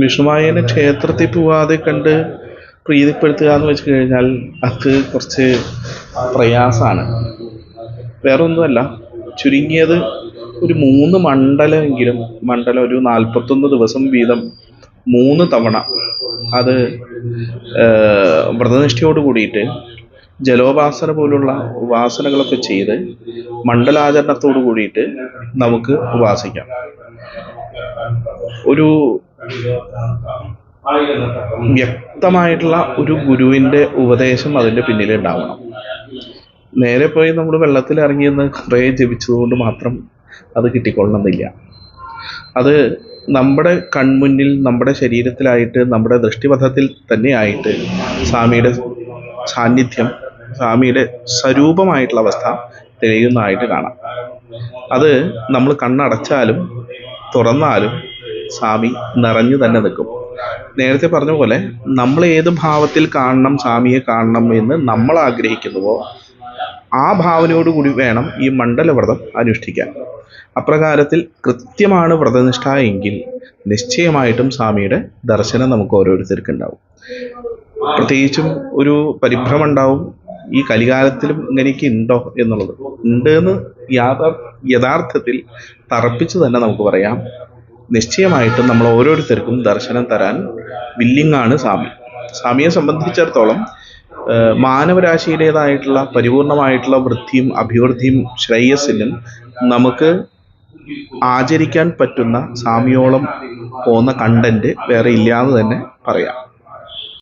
വിഷ്ണുമായനെ ക്ഷേത്രത്തിൽ പോവാതെ കണ്ട് പ്രീതിപ്പെടുത്തുക എന്ന് വെച്ച് കഴിഞ്ഞാൽ അത് കുറച്ച് പ്രയാസമാണ്. വേറൊന്നുമല്ല ചുരുങ്ങിയത് ഒരു മൂന്ന് മണ്ഡലമെങ്കിലും മണ്ഡലം ഒരു നാൽപ്പത്തൊന്ന് ദിവസം വീതം മൂന്ന് തവണ അത് വ്രതനിഷ്ഠയോട് കൂടിയിട്ട് ജലോപാസന പോലുള്ള ഉപാസനകളൊക്കെ ചെയ്ത് മണ്ഡലാചരണത്തോട് കൂടിയിട്ട് നമുക്ക് ഉപാസിക്കാം. ഒരു വ്യക്തമായിട്ടുള്ള ഒരു ഗുരുവിന്റെ ഉപദേശം അതിന്റെ പിന്നിൽ ഉണ്ടാവണം. നേരെ പോയി നമ്മൾ വെള്ളത്തിൽ ഇറങ്ങിയെന്ന് കുറേ ജപിച്ചതുകൊണ്ട് മാത്രം അത് കിട്ടിക്കൊള്ളണമെന്നില്ല. അത് നമ്മുടെ കൺമുന്നിൽ നമ്മുടെ ശരീരത്തിലായിട്ട് നമ്മുടെ ദൃഷ്ടിപഥത്തിൽ തന്നെയായിട്ട് സ്വാമിയുടെ സാന്നിധ്യം സ്വാമിയുടെ സ്വരൂപമായിട്ടുള്ള അവസ്ഥ തെളിയുന്നതായിട്ട് കാണാം. അത് നമ്മൾ കണ്ണടച്ചാലും തുറന്നാലും സ്വാമി നിറഞ്ഞു തന്നെ നിൽക്കും. നേരത്തെ പറഞ്ഞ പോലെ നമ്മൾ ഏത് ഭാവത്തിൽ കാണണം സ്വാമിയെ കാണണം എന്ന് നമ്മൾ ആഗ്രഹിക്കുന്നുവോ ആ ഭാവനയോടുകൂടി വേണം ഈ മണ്ഡലവ്രതം അനുഷ്ഠിക്കാൻ. അപ്രകാരത്തിൽ കൃത്യമാണ് വ്രതനിഷ്ഠ എങ്കിൽ നിശ്ചയമായിട്ടും സ്വാമിയുടെ ദർശനം നമുക്ക് ഓരോരുത്തർക്കും ഉണ്ടാവും. പ്രത്യേകിച്ചും ഒരു പരിഭ്രമം ഉണ്ടാവും. ഈ കലികാലത്തിലും ഇങ്ങനെയൊക്കെ ഉണ്ടോ എന്നുള്ളത്. ഉണ്ട് എന്ന് യാഥാർ യഥാർത്ഥത്തിൽ തറപ്പിച്ച് തന്നെ നമുക്ക് പറയാം. നിശ്ചയമായിട്ടും നമ്മൾ ഓരോരുത്തർക്കും ദർശനം തരാൻ വില്ലിങ്ങാണ് സ്വാമി. സ്വാമിയെ സംബന്ധിച്ചിടത്തോളം മാനവരാശിയുടേതായിട്ടുള്ള പരിപൂർണമായിട്ടുള്ള വൃദ്ധിയും അഭിവൃദ്ധിയും ശ്രേയസ്സിനും നമുക്ക് ആചരിക്കാൻ പറ്റുന്ന സ്വാമിയോളം പോകുന്ന കണ്ടന്റ് വേറെ ഇല്ലാന്ന് തന്നെ പറയാം.